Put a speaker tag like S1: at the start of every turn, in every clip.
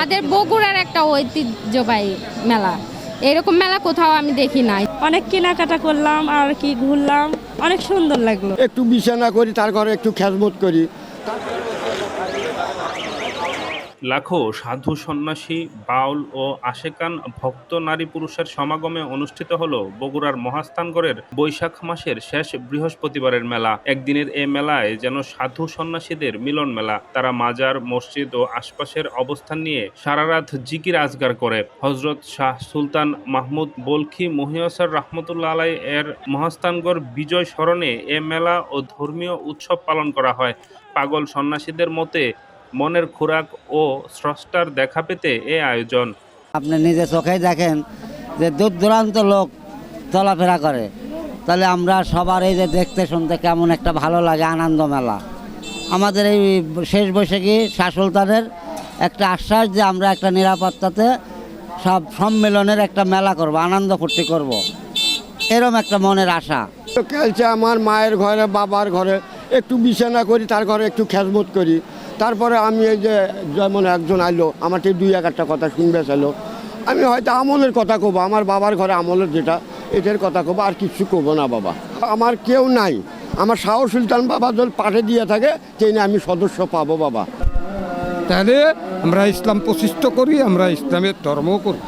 S1: আমাদের বগুড়ার একটা ঐতিহ্যবাহী মেলা। এরকম মেলা কোথাও আমি দেখি নাই।
S2: অনেক কেনাকাটা করলাম আর কি ঘুরলাম অনেক সুন্দর লাগল।
S3: একটু বিছানা করি তার ঘরে একটু খেজমত করি।
S4: লাখো সাধু সন্ন্যাসী, বাউল ও আশেকান ভক্ত নারী পুরুষের সমাগমে অনুষ্ঠিত হল বগুড়ার মহাস্থানগড়ের বৈশাখ মাসের শেষ বৃহস্পতিবারের মেলা। একদিনের এ মেলায় যেন সাধু সন্ন্যাসীদের মিলন মেলা। তারা মাজার, মসজিদ ও আশপাশের অবস্থান নিয়ে সারারাত জিকির আজগার করে। হজরত শাহ সুলতান মাহমুদ বলখি মহিয়সার রহমতুল্লাহ আলাই এর মহাস্থানগড় বিজয় স্মরণে এ মেলা ও ধর্মীয় উৎসব পালন করা হয়। পাগল সন্ন্যাসীদের মতে মনের খোরাক ও স্রষ্টার দেখা পেতে এ আয়োজন।
S5: আপনি নিজে চোখেই দেখেন যে দূর দূরান্ত লোক চলাফেরা করে। তাহলে আমরা সবার এই যে দেখতে শুনতে কেমন একটা ভালো লাগে আনন্দ মেলা। আমাদের এই শেষ বৈশাখী শাহ সুলতানের একটা আশ্বাস যে আমরা একটা নিরাপত্তাতে সব সম্মেলনের একটা মেলা করব আনন্দ ফুর্তি করব। এরম একটা মনের আশা।
S3: তো খেলছে আমার মায়ের ঘরে বাবার ঘরে একটু বিছানা করি তার ঘরে একটু খেজমত করি। তারপরে আমি এই যে যেমন একজন আইলো আমার দুই এক একটা কথা শুনবে চাইলো। আমি হয়তো আমলের কথা কব, আমার বাবার ঘরে আমলের যেটা এটার কথা কব, আর কিছু কব না বাবা। আমার কেউ নাই। আমার শাহ সুলতান বাবা যদি পাঠে দিয়ে থাকে, সেই আমি সদস্য পাবো বাবা।
S6: তাহলে আমরা ইসলাম প্রতিষ্ঠ করি, আমরা ইসলামের ধর্ম করি।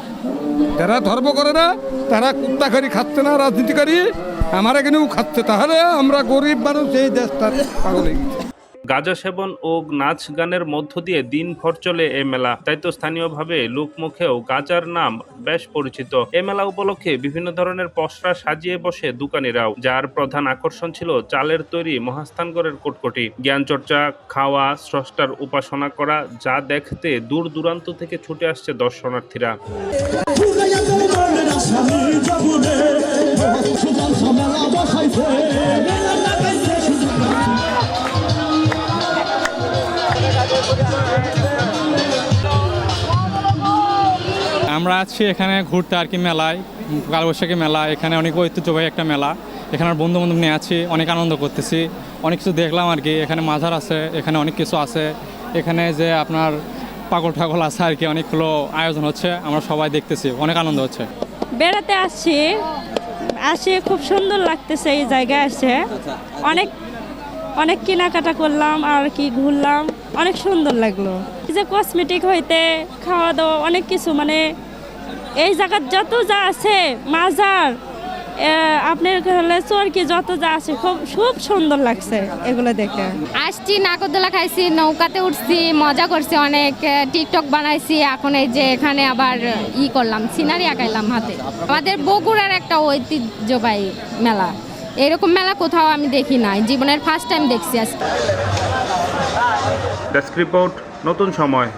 S6: যারা ধর্ম করে না, তারা কুত্তাখারি খাচ্ছে না রাজনীতিকারী আমার এখানেও খাচ্ছে। তাহলে আমরা গরিব মানুষ, এই দেশটার পাগল হয়ে গেছে।
S4: গাঁজা সেবন ও নাচ গানের মধ্য দিয়ে দিনভর চলে এ মেলা। তাই তো স্থানীয়ভাবে লোকমুখেও গাজার নাম বেশ পরিচিত। এ মেলা উপলক্ষে বিভিন্ন ধরনের পসরা সাজিয়ে বসে দোকানিরাও, যার প্রধান আকর্ষণ ছিল চালের তৈরি মহাস্থানগড়ের কোটকটি। জ্ঞান চর্চা খাওয়া, স্রষ্টার উপাসনা করা, যা দেখতে দূর দূরান্ত থেকে ছুটে আসছে দর্শনার্থীরা।
S7: আমরা আছি এখানে ঘুরতে আর কি মেলায়, কালবৈশাখী মেলা, এখানে অনেক ঐতিহ্যবাহী একটা মেলা। এখানে বন্ধু বান্ধব নিয়ে আছি, অনেক আনন্দ করতেছি, অনেক কিছু দেখলাম আর কি। এখানে মাঝার আছে, এখানে অনেক কিছু আছে। এখানে যে আপনার পাগল ঠাগল আছে আর কি, অনেকগুলো আয়োজন হচ্ছে, আমরা সবাই দেখতেছি, অনেক আনন্দ হচ্ছে।
S2: বেড়াতে আসছি, আসে খুব সুন্দর লাগতেছে এই জায়গায় এসে অনেক অনেক কেনাকাটা করলাম আর কি, ঘুরলাম, অনেক সুন্দর লাগল। যে কসমেটিক হইতে খাওয়া দাওয়া, অনেক কিছু মানে এই জায়গার যত যা আছে মাজার আপনার হলে চরকি যত যা আছে খুব খুব সুন্দর লাগছে এগুলো দেখে।
S1: আসছি নাকরদোলা খাইছি নৌকাতে উঠছি মজা করছি অনেক টিকটক বানাইছি এখন এই যে এখানে আবার ই করলাম সিনারি আঁকাইলাম হাতে। আমাদের বগুড়ার একটা ঐতিহ্যবাহী মেলা। এরকম মেলা কোথাও আমি দেখি নাই জীবনের ফার্স্ট টাইম দেখছি আজকে।
S4: ডেস্ক রিপোর্ট নতুন সময়।